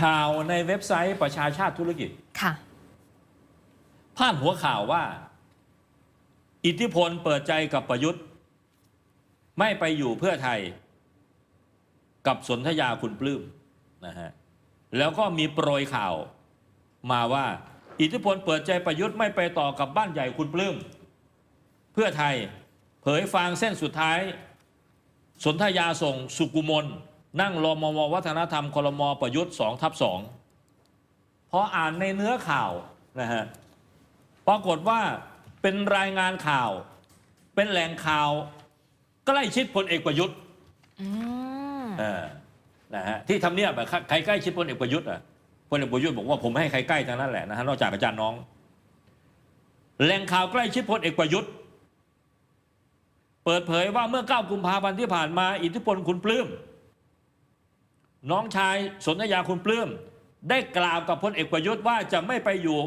ข่าวในเว็บไซต์ประชาชาติธุรกิจค่ะพาดหัวข่าวว่า อิทธิพลเปิดใจกับประยุทธ์ ไม่ไปอยู่เพื่อไทย กับสนธยาคุณปลื้มนะฮะแล้วก็มีโปรยข่าวมาว่า อิทธิพลเปิดใจประยุทธ์ไม่ไปต่อกับบ้านใหญ่คุณปลื้มเพื่อไทยเผยฟางเส้นสุดท้าย สนธยาส่งสุกุมล นั่งรอมววัฒนธรรมคลมประยุทธ์สองทับสองพออ่านในเนื้อข่าวนะฮะปรากฏว่าเป็นรายงานข่าว เป็นแหล่งข่าวใกล้ชิดพลเอกประยุทธ์อืมเออนะฮะที่ทำเนียบอะใครใกล้ชิดพลเอกประยุทธ์อะพลเอกประยุทธ์บอกว่าผมไม่ให้ใครใกล้ทั้งนั้นแหละนะฮะนอกจากอาจารย์น้อง แหล่งข่าวใกล้ชิดพลเอกประยุทธ์ เปิดเผยว่าเมื่อ 9 กุมภาพันธ์ที่ผ่านมา อิทธิพลคุณปลื้ม น้องชายสนธยาคุณปลื้มได้กล่าวกับพลเอกประยุทธ์ว่าจะไม่ไปอยู่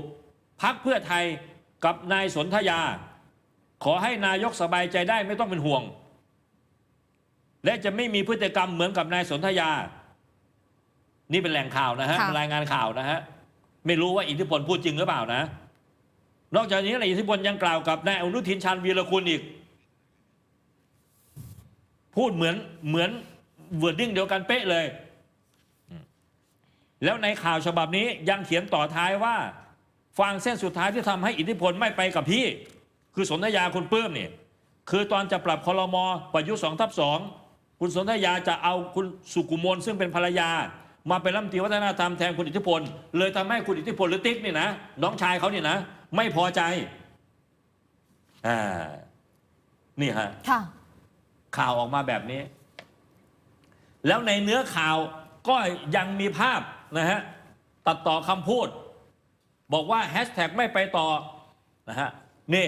พักเพื่อไทยกับนายสนธยา ขอให้นายกสบายใจได้ไม่ต้องเป็นห่วง และจะไม่มีพฤติกรรมเหมือนกับนายสนธยา นี่เป็นแหล่งข่าวนะฮะค่ะเป็นรายงานข่าวนะฮะไม่รู้ว่าอิทธิพลพูดจริงหรือเปล่านะ นอกจากนี้นายอิทธิพลยังกล่าวกับนายอนุทินชาญวีรคุณอีก พูดเหมือนเหมือนเวอร์ดิ้งเดียวกันเป๊ะเลย แล้วในข่าวฉบับนี้ยังเขียนต่อท้ายว่าฟังเส้นสุดท้ายที่ทำให้อิทธิพลไม่ไปกับพี่ คือสนธยาคุณปลื้มเนี่ยคือตอนจะปรับคอรมอประยุทธ์สองทับสองคุณสนธยาจะเอาคุณสุกุมลซึ่งเป็นภรรยา มาเป็นรัฐมนตรีวัฒนธรรมแทนคุณอิทธิพล เลยทำให้คุณอิทธิพลหรือติ๊กเนี่ยนะน้องชายเขาเนี่ยนะ ไม่พอใจอ่านี่ฮะค่ะข่าวออกมาแบบนี้ แล้วในเนื้อข่าวก็ยังมีภาพ นะฮะตัดต่อคำพูด บอกว่าแฮชแท็กไม่ไปต่อนะฮะนี่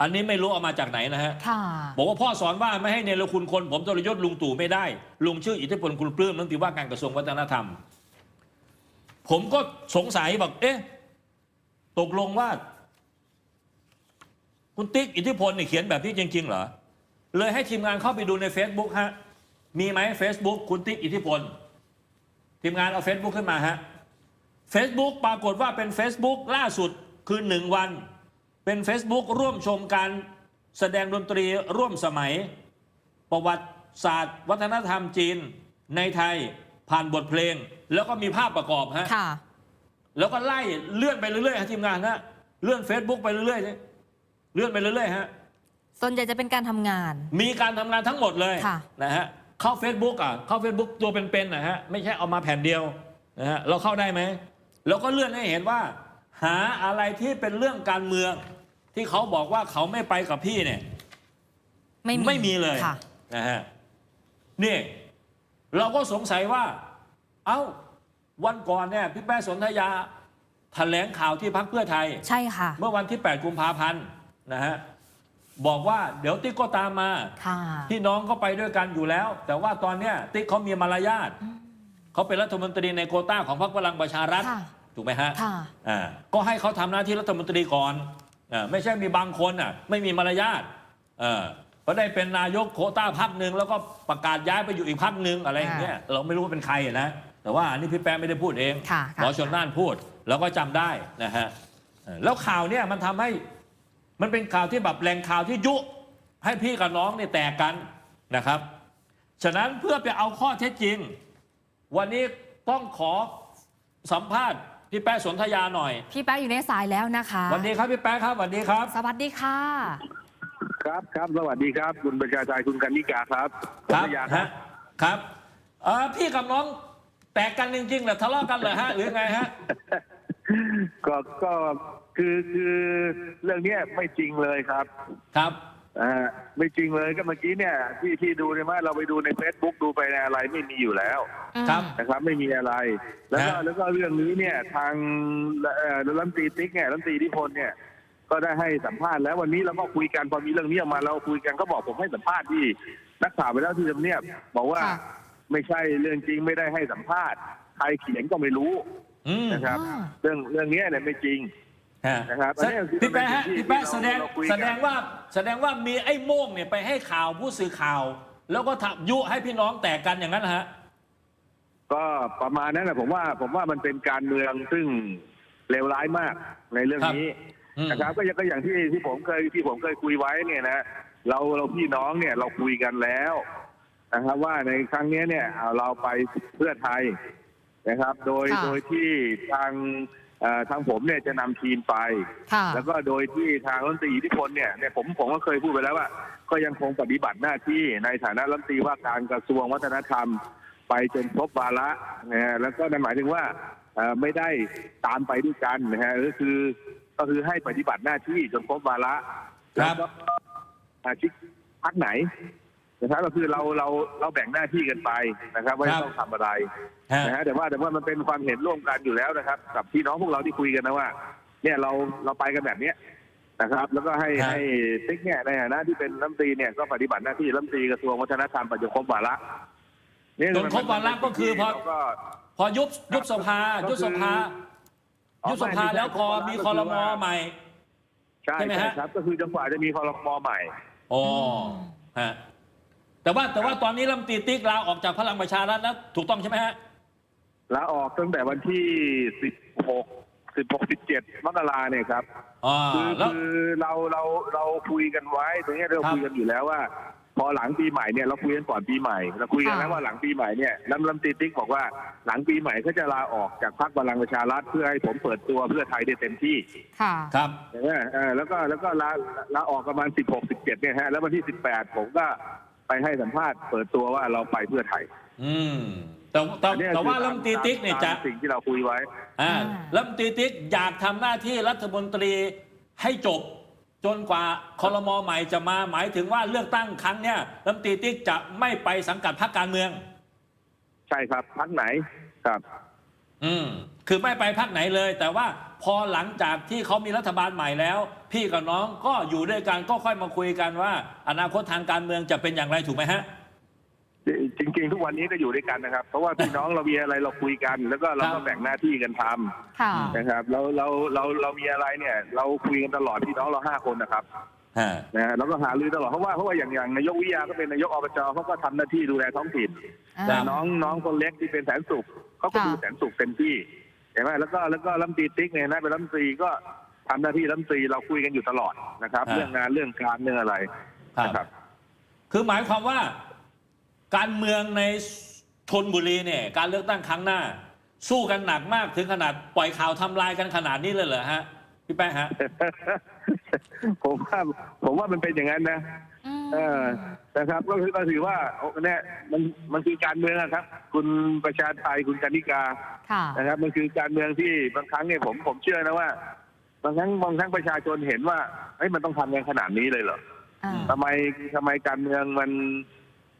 อันนี้ไม่รู้เอามาจากไหนนะฮะค่ะ บอกว่าพ่อสอนว่าไม่ให้เนรคุณคน ผมทรยศลุงตู่ไม่ได้ ลุงชื่ออิทธิพลคุณปลื้มนันติว่าการกระทรวงวัฒนธรรม ผมก็สงสัยบอกเอ๊ะตกลงว่า คุณติ๊กอิทธิพลเนี่ยเขียนแบบนี้จริง ๆ เหรอ เลยให้ทีมงานเข้าไปดูใน Facebook ฮะมีไหม Facebook คุณติ๊กอิทธิพล ทีมงานเอา Facebook ขึ้นมาฮะ Facebook ปรากฏว่าเป็น Facebook ล่าสุดคือหนึ่งวัน เป็น Facebook ร่วมชมการแสดงดนตรีร่วมสมัย ประวัติศาสตร์ วัฒนธรรมจีนในไทยผ่านบทเพลง แล้วก็มีภาพประกอบฮะค่ะแล้วก็ไล่เลื่อนไปเรื่อยๆฮะทีมงานฮะเลื่อน Facebook ไปเรื่อยๆเนี่ยเลื่อนไปเรื่อยๆฮะส่วนใหญ่จะเป็นการทำงาน มีการทำงานทั้งหมดเลยค่ะ นะฮะ เข้า Facebook อะเข้า Facebook ตัวเป็นๆนะฮะไม่ใช่เอามาแผ่นเดียวนะฮะเราเข้าได้ไหมแล้วก็เลื่อนให้เห็นว่า หาอะไรที่เป็นเรื่องการเมือง ที่เขาบอกว่าเขาไม่ไปกับพี่เนี่ย ไม่มีไม่มีเลยค่ะ นะฮะนี่ เราก็สงสัยว่า เอ้า วันก่อนเนี่ยพี่แป้สนธยาแถลงข่าวที่พักเพื่อไทย ใช่ค่ะ เมื่อวันที่ 8 กุมภาพันธ์นะฮะ บอกว่าเดี๋ยวติ๊กก็ตามมาค่ะพี่น้องก็ไปด้วยกันอยู่แล้ว แต่ว่าตอนเนี้ยติ๊กเขามีมารยาทเขาเป็นรัฐมนตรีในโควต้าของพรรคพลังประชารัฐค่ะ ถูกไหมฮะค่ะ อ่าก็ให้เขาทำหน้าที่รัฐมนตรีก่อนอ่าไม่ใช่มีบางคนอะไม่มีมารยาทเออเพราะได้เป็นนายกโควต้าพักหนึ่งแล้วก็ประกาศย้ายไปอยู่อีกพักหนึ่งอะไรอย่างเงี้ยเราไม่รู้ว่าเป็นใครอะนะแต่ว่าอันนี้พี่แป๊ะไม่ได้พูดเอง ค่ะหมอค่ะชนน่านพูดแล้วก็จำได้นะฮะเออแล้วข่าวเนี่ยมันทำให้ มันเป็นข่าวที่แบบแหล่งข่าวที่ยุ ให้พี่กับน้องเนี่ยแตกกันนะครับ ฉะนั้นเพื่อไปเอาข้อเท็จจริง วันนี้ต้องขอสัมภาษณ์พี่แป๊ะสนธยาหน่อย พี่แป๊ะอยู่ในสายแล้วนะคะสวัสดีครับพี่แป๊ะครับสวัสดีครับ สวัสดีค่ะ ครับครับสวัสดีครับ คุณประชาชายคุณกันนิกาครับครับผมพยาฮะครับเอ่อพี่กับน้องแตกกันจริงๆเหรอทะเลาะกันเหรอฮะหรือไงฮะ ก็ก็ คือคือเรื่องเนี้ยไม่จริงเลยครับครับอ่าไม่จริงเลยก็เมื่อกี้เนี่ย ที่ที่ดูเนี่ยว่าเราไปดูใน Facebook ดูไปในอะไรไม่มีอยู่แล้วครับ นะครับ ไม่มีอะไร แล้วก็ฮะแล้วก็เรื่องนี้เนี่ย ทางเอ่อรัฐมนตรีติ๊กเนี่ยรัฐมนตรีอิทธิพลเนี่ย ก็ได้ให้สัมภาษณ์แล้ววันนี้เราก็คุยกันพอมีเรื่องนี้ออกมาเราคุยกันก็บอกผมให้สัมภาษณ์ที่นักข่าวไปแล้วที่ทำเนียบบอกว่าค่ะ ไม่ใช่เรื่องจริงไม่ได้ให้สัมภาษณ์ ใครเขียนก็ไม่รู้อืมนะครับอ่าเรื่องเรื่องเนี้ยเนี่ยไม่จริงฮะ นะครับแสอันนี้คือพี่แป๊ะฮะที่พี่แป๊ะที่แสดงเราคุยกันแสดงว่าแสดงว่ามีไอ้โม่งเนี่ยไปให้ข่าวผู้สื่อข่าว แล้วก็ทำยุให้พี่น้องแตกกันอย่างนั้นเหรอฮะก็ประมาณนั้นแหละผมว่าผมว่ามันเป็นการเมืองซึ่งเลวร้ายมากในเรื่องนี้อืมนะครับก็อย่างก็อย่างที่ที่ผมเคยที่ผมเคยคุยไว้เนี่ยนะเราเราพี่น้องเนี่ยเราคุยกันแล้วนะครับว่าในครั้งนี้เนี่ยเอาเราไปเพื่อไทยนะครับ โดยค่ะโดยที่ทางเอ่อ ทางผมเนี่ยจะนำทีมไปค่ะแล้วก็โดยที่ทางรัฐมนตรีอิทธิพลเนี่ยเนี่ยผมผมก็เคยพูดไปแล้วว่า ก็ยังคงปฏิบัติหน้าที่ในฐานะรัฐมนตรีว่าการกระทรวงวัฒนธรรม ไปจนครบวาระนะฮะแล้วก็นั่นหมายถึงว่าเอ่อไม่ได้ตามไปด้วยกันนะฮะก็คือก็คือให้ปฏิบัติหน้าที่จนครบวาระครัแล้วบก็อาชีพพักไหน นะครับก็คือเราเราเราแบ่งหน้าที่กันไปนะครับ ว่าครัจะบต้องทำอะไรฮะนะฮะแต่ว่าแต่ว่ามันเป็นความเห็นร่วมกันอยู่แล้วนะครับ กับพี่น้องพวกเราที่คุยกันนะว่า เนี่ยเราเราไปกันแบบเนี้ยนะครับ แล้วก็ให้ครับให้ติ๊กเนี่ยในฐานะที่เป็นรัฐมนตรีเนี่ยก็ปฏิบัติหน้าที่รัฐมนตรีกระทรวงวัฒนธรรมไปจนครบวาระเนี่ยจนครบวาระก็คือพอเราก็พอยุบยุบสภาก็คือยุบสภาอ๋อยุบสภาไม่ไม่แล้วพอมีคอรมอใหม่ใช่ใช่ไหมฮะใช่ครับ ก็คือจนกว่าจะมีคอรมอใหม่อ๋อมฮะ แต่ว่าแต่ว่าตอนนี้รัฐมนตรีติ๊กลาออกจากพลังประชารัฐแล้วถูกต้องใช่ไหมฮะลาออกตั้งแต่วันที่สิบหกสิบหกสิบเจ็ดมกราเนี่ยครับอ๋อคือแล้ว คือเราเราเราคุยกันไว้ ตรงเนี้ยเราครับคุยกันอยู่แล้วว่า พอหลังปีใหม่เนี่ยเราคุยกันก่อนปีใหม่ เราคุยกันแล้วค่ะว่าหลังปีใหม่เนี่ยลำลำตีติ๊กบอกว่าหลังปีใหม่เขาจะลาออกจากพรรคพลังประชารัฐเพื่อให้ผมเปิดตัวเพื่อไทยได้เต็มที่ ค่ะ ครับใช่ไหมเออแล้วก็แล้วก็ลาลาออกประมาณสิบหกสิบเจ็ดเนี่ยฮะแล้ววันที่สิบแปดผมก็ ไปให้สัมภาษณ์เปิดตัวว่าเราไปเพื่อไทย อืมแต่แต่อันเนี้ยแต่ว่าคือรัฐมนตรีติ๊กเนี่ยตามจะสิ่งที่เราคุยไว้อ่าอ่ารัฐมนตรีติ๊กอยากทำหน้าที่รัฐมนตรีให้จบ จนกว่าคอรมอใหม่จะมาหมายถึงว่าเลือกตั้งครั้งเนี้ยรัฐมนตรีติ๊กจะไม่ไปสังกัดพรรคการเมือง ใช่ครับพักไหนครับ อืม คือไม่ไปพักไหนเลย แต่ว่าพอหลังจากที่เขามีรัฐบาลใหม่แล้ว พี่กับน้องก็อยู่ด้วยกันก็ค่อยมาคุยกันว่า อนาคตทางการเมืองจะเป็นอย่างไรถูกไหมฮะจริงๆ ทุกวันนี้ก็อยู่ด้วยกันนะครับ เพราะว่าพี่น้องเรามีอะไรเราคุยกัน แล้วก็เราครัก็บแบ่งหน้าที่กันทำค่ะนะครับเราเราเราเรามีอะไรเนี่ย เราคุยกันตลอดพี่น้องเราห้าคนนะครับฮะนะฮะเราก็หารือตลอดเพราะว่าเพราะว่าอย่างอย่างนายกวิทยาก็เป็นนายกอบจเขาก็ทำหน้าที่ดูแลท้องถิ่นอ่าแต่น้องน้องคนเล็กที่เป็นแสนสุขเขาก็ค่ะดูแสนสุขเต็มที่เห็นไหมแล้วก็แล้วก็รัฐมนตรีติ๊กเนี่ยนะเป็นรัฐมนตรีก็ทำหน้าที่รัฐมนตรีเราคุยกันอยู่ตลอดนะครับ เรื่องงานเรื่องการเรื่องอะไรครับนะครับ คือหมายความว่า การเมืองในธนบุรีเนี่ย การเลือกตั้งครั้งหน้า สู้กันหนักมากถึงขนาดปล่อยข่าวทำลายกันขนาดนี้เลยเหรอฮะพี่แป๊ะฮะผมว่าผมว่ามันเป็นอย่างนั้นนะอืม เออนะครับก็คือก็ถือว่าโอ้เนี่ยมันมันคือการเมืองอะครับ คุณประชาไทยคุณกนิกาค่ะ นะครับ มันคือการเมืองที่บางครั้งเนี่ยผมผมเชื่อนะว่าบางครั้งบางครั้งประชาชนเห็นว่าเฮ้ยมันต้องทำกันขนาดนี้เลยเหรออ่า ทำไมทำไมการเมืองมัน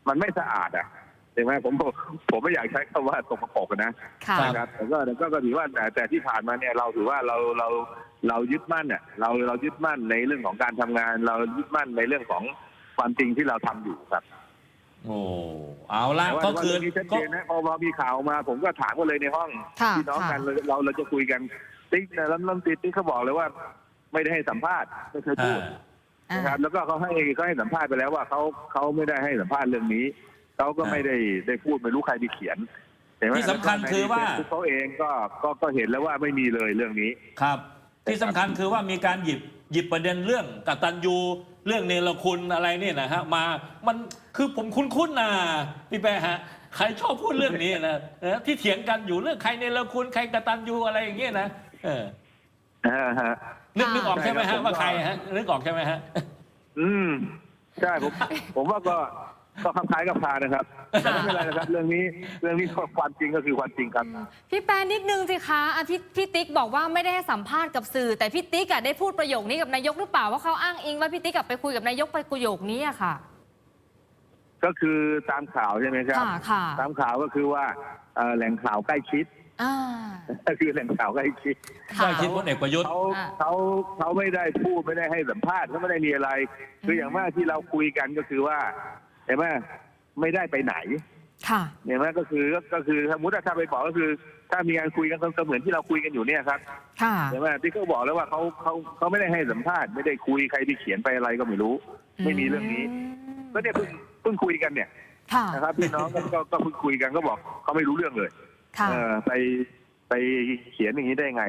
มันไม่สะอาดอะใช่ไหมผมผมผมไม่อยากใช้คำว่าสกปรกอะนะ ค่ะ นะครับแต่ก็แต่ก็ก็ถือว่าแต่แต่ที่ผ่านมาเนี่ยเราถือว่าเราเราเรายึดมั่นเนี่ยเราเรายึดมั่นในเรื่องของการทำงาน เรายึดมั่นในเรื่องของ ความจริงที่เราทำอยู่ครับ โอ้เอาละแต่ว่าก็คือว่าเรื่องนี้ชัดก็ เจนนะพอพอมีข่าวมา ผมก็ถามกันเลยในห้องค่ะพี่น้องกันเราเราเราจะคุยกันติ๊กนะแล้วน้ำติ๊กติ๊กเขาบอกเลยว่า ไม่ได้ให้สัมภาษณ์ไม่เคยพูอ่าดอ่า นะครับแล้วก็เขาให้เขาให้สัมภาษณ์ไปแล้วว่าเขาเขาไม่ได้ให้สัมภาษณ์เรื่องนี้เขาก็อ่าไม่ได้ได้พูดไม่รู้ใครไปเขียนเห็นไหมที่สำคัญคือว่าแล้วก็ใน Facebook เขาเองก็ก็ก็เห็นแล้วว่าไม่มีเลยเรื่องนี้ ครับ ที่สำคัญคือว่ามีการหยิบหยิบประเด็นเรื่องกตัญญู เรื่องเนรคุณอะไรเนี่ยนะฮะมามันคือผมคุ้นๆนะพี่แป๊ะฮะใครชอบพูดเรื่องนี้นะเออที่เถียงกันอยู่เรื่องใครเนรคุณใครกตัญญูอะไรอย่างเงี้ยนะเอออ่าฮะนึกค่ะนึกออกใช่ไหมใช่ครัฮะบว่าใครฮะนึกออกใช่ไหมฮะ อืมใช่ผมผมว่าก็ ก็คล้ายๆกับพานะครับแต่ไม่เป็นไรนะครับ เรื่องนี้เรื่องนี้ความจริงก็คือความจริงครับ พี่แปนนิดนึงสิคะอะพี่พี่ติ๊กบอกว่าไม่ได้ให้สัมภาษณ์กับสื่อ แต่พี่ติ๊กอะได้พูดประโยคนี้กับนายกหรือเปล่าว่าเขาอ้างอิงว่าพี่ติ๊กกลับไปคุยกับนายกไปประโยคนี้อะค่ะ ก็คือตามข่าวใช่ไหมครับ ค่ะค่ะตามข่าวก็คือว่าเอ่อแหล่งข่าวใกล้ชิด อ่า ก็คือแหล่งข่าวใกล้ชิดค่ะได้คิดพลเอกประยุทธ์ เขาอ่าเขาเขาไม่ได้พูดไม่ได้ให้สัมภาษณ์เขาไม่ได้มีอะไร คืออย่างมากที่เราคุยกันก็คือว่า เห็นไหมไม่ได้ไปไหนค่ะเห็นไหมก็คือก็ก็คือสมมติว่าถ้าไปบอกก็คือ ถ้ามีการคุยกันก็เหมือนที่เราคุยกันอยู่เนี่ยครับค่ะเห็นไหมที่เขาบอกแล้วว่าเขาเขาเขาไม่ได้ให้สัมภาษณ์ไม่ได้คุยใครไปเขียนไปอะไรก็ไม่รู้ ไม่มีเรื่องนี้ ก็เนี่ยเพิ่งเพิ่งคุยกันเนี่ยค่ะนะครับพี่น้องก็ก็ก็เพิ่งคุยกันก็บอกเขาไม่รู้เรื่องเลยค่ะเออไปไปเขียนอย่างนี้ได้ไง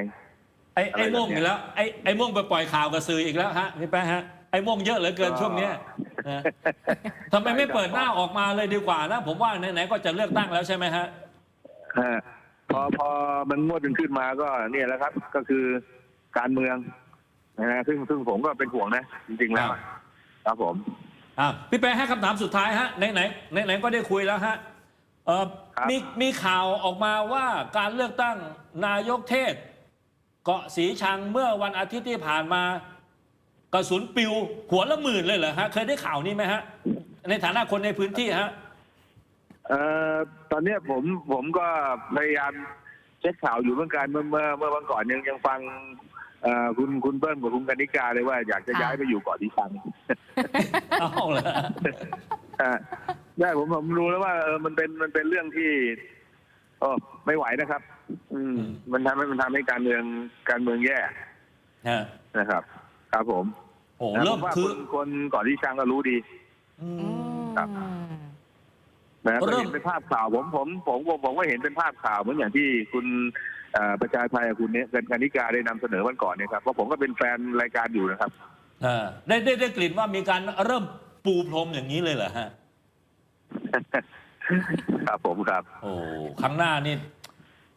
ไอ้อะไรไอ้โม่งแบบเนี้ยอีกแล้วไอ้ไอ้โม่งไปปล่อยข่าวกับสื่ออีกแล้วฮะพี่แป๊ะฮะไอ้โม่งเยอะเหลือเกินก็ช่วงเนี้ย นะทำไมไม่เปิดหน้าออกมาเลยดีกว่านะผมว่าไหนๆก็จะเลือกตั้งแล้วใช่ไหมฮะฮะพอพอมันงวดกันขึ้นมาก็เนี่ยแหละครับ ก็คือการเมืองนะฮะซึ่งซึ่งผมก็เป็นห่วงนะ จริงๆแล้วอะครับผมอะพี่แป๊ะให้คำถามสุดท้ายฮะไหนไหนไหนไหนๆก็ได้คุยแล้วฮะเออครับมีมีข่าวออกมาว่าการเลือกตั้งนายกเทศ เกาะสีชังเมื่อวันอาทิตย์ที่ผ่านมา กระสุนปิวหัวละหมื่นเลยเหรอฮะ เคยได้ข่าวนี้ไหมฮะ ในฐานะคนในพื้นที่ฮะ เอ่อตอนเนี้ยผมผมก็พยายามเช็คข่าวอยู่เหมือนกันเมื่อเมื่อเมื่อวันก่อนยังยังฟังเอ่อคุณคุณเบิ้ลกับคุณกนิกาเลยว่าอยากจะค่ะ ย้ายไปอยู่เกาะที่ชังเอาเหรออ่าได้ผมผมรู้แล้วว่าเออมันเป็นมันเป็นเรื่องที่โอ้ไม่ไหวนะครับ อืม มันทำให้มันทำให้การเมืองการเมืองแย่ฮะนะครับ ครับผมโอ้นะเริ่ผมมว่าคืคอนคนเกาะที่ชังก็รู้ดี อือืมมครับ นะก็เริ่ม เห็นเป็นภาพข่าวผมผมผมผมผมก็เห็นเป็นภาพข่าวเหมือนอย่างที่คุณเอ่อประชาไทยกับคุณเนี่ยกันกนิกาได้นำเสนอวันก่อนเนี่ยครับเพราะผมก็เป็นแฟนรายการอยู่นะครับ เออได้ได้ได้กลิ่นว่ามีการเริ่มปูพรมอย่างนี้เลยเหรอฮะ ครับผมครับ โอ้ครั้งหน้านี่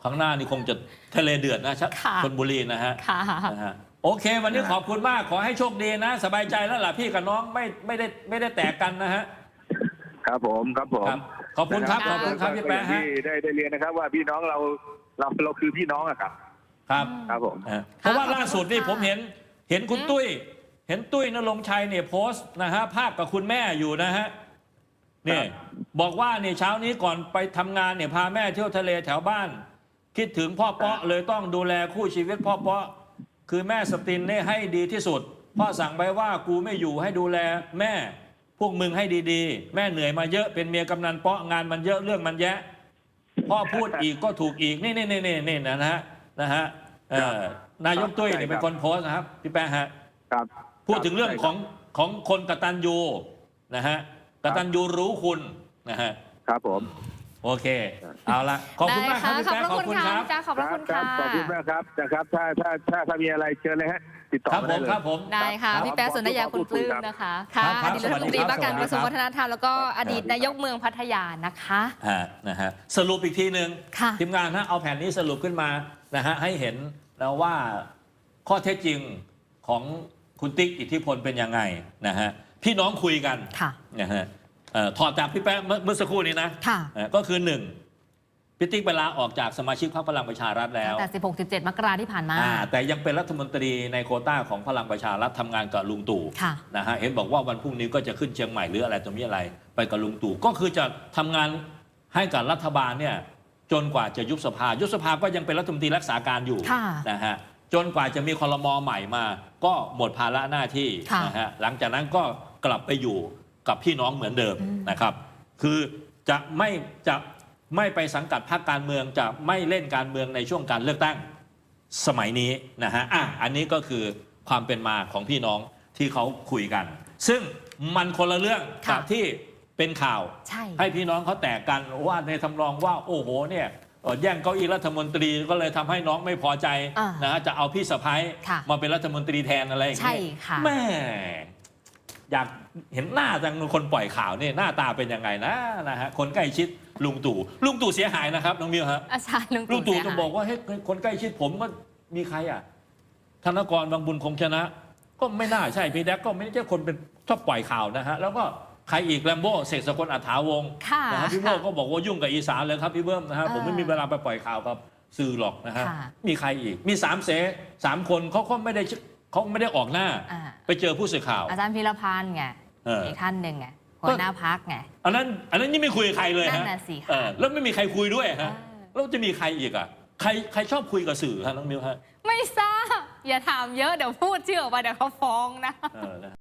ครั้งหน้านี่คงจะทะเลเดือดนะชะค่ะ ชนบุรีนะฮะค่ะ นะฮะ โอเค วันนี้ขอบคุณมากขอให้โชคดีนะ สบายใจแล้วล่ะพี่กับน้องไม่ไม่ได้ไม่ได้แตกกันนะฮะ ครับผมครับผมครับขอบคุณครับขอบคุณครับพี่แป๊ะฮะที่ได้ได้เรียนนะครับ ว่าพี่น้องเราเราเราคือพี่น้องอะครับ ครับครับผมนะฮะเพราะว่าขอบคุณล่าสุดนี่ค่ะผมเห็นเห็นคุณอืมตุ้ย เห็นตุ้ยนรงค์ชัยเนี่ยโพสต์นะฮะภาพกับคุณแม่อยู่นะฮะนี่บอกว่าเนี่ยเช้านี้ก่อนไปทำงานเนี่ยพาแม่เที่ยวทะเลแถวบ้าน คิดถึงพ่อเปาะเลยต้องดูแลคู่ชีวิตพ่อเปาะ คือแม่สตินเนี่ยให้ดีที่สุดพ่อสั่งไปว่ากูไม่อยู่ให้ดูแลแม่พวกมึงให้ดีๆ แม่เหนื่อยมาเยอะเป็นเมียกำนันเปาะงานมันเยอะเรื่องมันแยะพ่อพูดอีกก็ถูกอีกนี่นี่นี่นี่นี่นะฮะนะฮะเอ่อนายกตุ้ยเนี่ยเป็นคนโพสต์นะครับพี่แป๊ะฮะครับพูดถึงเรื่องของของคนกตัญญูนะฮะกตัญญูรู้คุณนะฮะครับผม โอเค เอาละขอบคุณมากครับพี่ได้แป๊ะค่ะขอบคุณครับพี่จ้าขอบพระคุณครัค่ะบขอบคุณมากครับนะครับถ้าถ้าถ้าถ้ามีอะไรเชิญเลยฮะติดต่อครับมาผได้มเลยครับผมได้ค่ะครับพี่แป๊ะสนธยาคุณปลื้มนะคะค่ะครัอบดีตรัฐมนตรีสวัสดีครับว่าการกระทรวงสวัวัสดีฒครับนธรรมแล้วก็อดีตนายกเมืองพัทยานะคะฮะนะฮะสรุปอีกทีหนึ่งค่ะทีมงานฮะเอาแผนนี้สรุปขึ้นมานะฮะให้เห็นแล้วว่าข้อเท็จจริงของคุณติ๊กอิทธิพลเป็นยังไงนะฮะพี่น้องคุยกันค่ะนะฮะ เอ่อถอดจากพี่แป๊ะเมื่อเมื่อสักครู่นี้นะค่ะ เอ่อก็คือหนึ่งพี่ติ๊กไปลาออกจากสมาชิกพรรคพลังประชารัฐแล้วแต่ 16 17 มกราที่ผ่านมา อ่าแต่ยังเป็นรัฐมนตรีในโควต้าของพลังประชารัฐทำงานกับลุงตู่ค่ะ นะฮะเห็นบอกว่าวันพรุ่งนี้ก็จะขึ้นเชียงใหม่หรืออะไรตรงนี้อะไร ไปกับลุงตู่ก็คือจะทำงานให้กับรัฐบาลเนี่ยจนกว่าจะยุบสภา ยุบสภาก็ยังเป็นรัฐมนตรีรักษาการอยู่ค่ะ นะฮะจนกว่าจะมีคอรมอใหม่มา ก็หมดภาระหน้าที่ค่ะ นะฮะหลังจากนั้นก็กลับไปอยู่ กับพี่น้องเหมือนเดิมอืมนะครับ คือจะไม่จะไม่ไปสังกัดพรรคการเมืองจะไม่เล่นการเมืองในช่วงการเลือกตั้งสมัยนี้นะฮะอะอันนี้ก็คือความเป็นมาของพี่น้องที่เขาคุยกัน ซึ่งมันคนละเรื่องกับค่ะที่เป็นข่าวใช่ให้พี่น้องเขาแตกกันว่าในทำนองว่าโอ้โหเนี่ยเอ่อแย่งเก้าอี้รัฐมนตรีก็เลยทำให้น้องไม่พอใจอ่านะฮะจะเอาพี่สะพ้ายค่ะมาเป็นรัฐมนตรีแทนอะไรอย่างใช่เงี้ยค่ะแม่อยาก เห็นหน้าจังคนปล่อยข่าวเนี่ยหน้าตาเป็นยังไงนะนะฮะคนใกล้ชิดลุงตู่ลุงตู่เสียหายนะครับน้องมิวฮะอาจารย์ลุงลุงตู่เสียจะหายบอกว่าเฮ้ยคนใกล้ชิดผมก็มีใครอะธนกรบางบุญคงชนะ ก็ไม่น่าใช่พี่แดกก็ไม่ใช่คนเป็นชอบปล่อยข่าวนะฮะแล้วก็ใครอีกแรมโบ้เสกสกลอัฐาวงศ์ ค่ะ นะฮะพี่โบ้ก็บอกว่ายุ่งกับอีสานเลยครับพี่เบิ้มนะฮะอ่าผมไม่มีเวลาไปปล่อยข่าวกับสื่อหรอกนะฮะค่ะ มีใครอีกมีสามเสสามคนเขาก็ไม่ได้เขาไม่ได้ออกหน้า อ่าไปเจอผู้สื่อข่าว อาจารย์พีรพันธ์ไง เออ อีกท่านหนึ่งไงหัวหน้าพักไง อันนั้นอันนั้นยังไม่คุยกับใครเลยนั่ฮะนน่ะสิค่ะ เออแล้วไม่มีใครคุยด้วยเอฮะอแล้วจะมีใครอีกอะใครใครชอบคุยกับสื่อฮะน้องมิวฮะไม่ทราบอย่าถามเยอะเดี๋ยวพูดชื่อออกไปเดี๋ยวเขาฟ้องนะ เออนะ